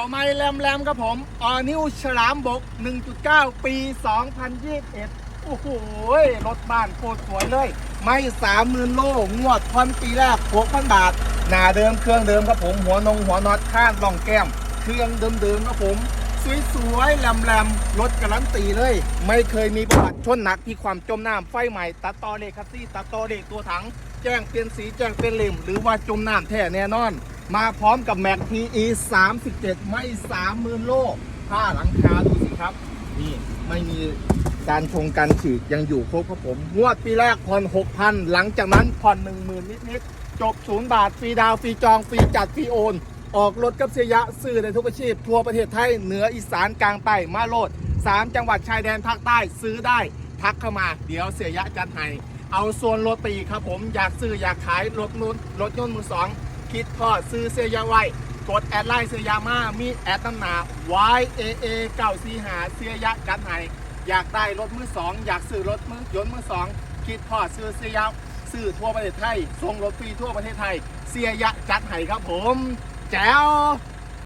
ต่อม้แรมๆครับผมออนิวฉลามบก 1.9 ปี 2021 โอ้โห รถบ้านโคตรสวยเลย ไม่สามหมื่นโล งวดพอนปีแรก6,000บาท หน้าเดิมเครื่องเดิมครับผม หัวนงหัวน็อตข้างร่องแก้ม เครื่องเดิมๆครับผม สวยๆแหลมๆรถการันตีเลย ไม่เคยมีประวัติชนหนักที่ความจมน้ำไฟใหม่ ตัดต่อเลขคัสซี่ตัดต่อเลขตัวถัง แจ้งเปลี่ยนสีแจ้งเป็นเลมหรือว่าจมน้ำแท้แน่นอน มาพร้อมกับแม็ก PE 37 ไม่30,000 โลผ้าหลังคาดูสิครับ นี่ไม่มีการชงการฉีดยังอยู่ครบครับผม งวดปีแรกผ่อน6,000 หลังจากนั้นผ่อน10,000 นิดๆ จบ 0 บาท ฟรีดาว ฟรีจอง ฟรีจัด ฟรีโอน ออกรถกับเสียยะซื้อในทุกอาชีพ ทั่วประเทศไทย เหนืออีสานกลางใต้มาโลด 3 จังหวัดชายแดนภาคใต้ซื้อได้ทักเข้ามา เดี๋ยวเสียยะจัดให้เอาส่วนรถปีครับผมอยากซื้ออยากขายรถนู้นรถยนต์มือสอง คิดทอซื้อเสียยาไว้ กดแอดไลน์เสียยามา มีแอดตั้งหนา Y A A เก้าสี่หาเสียยะจัดให้อยากได้รถมือสองอยากซื้อรถมือยนต์มือสองคิดพอซื้อเสียยาซื้อทั่วประเทศไทยส่งรถฟรีทั่วประเทศไทย เสียยะจัดให้ครับผม แจ๋ว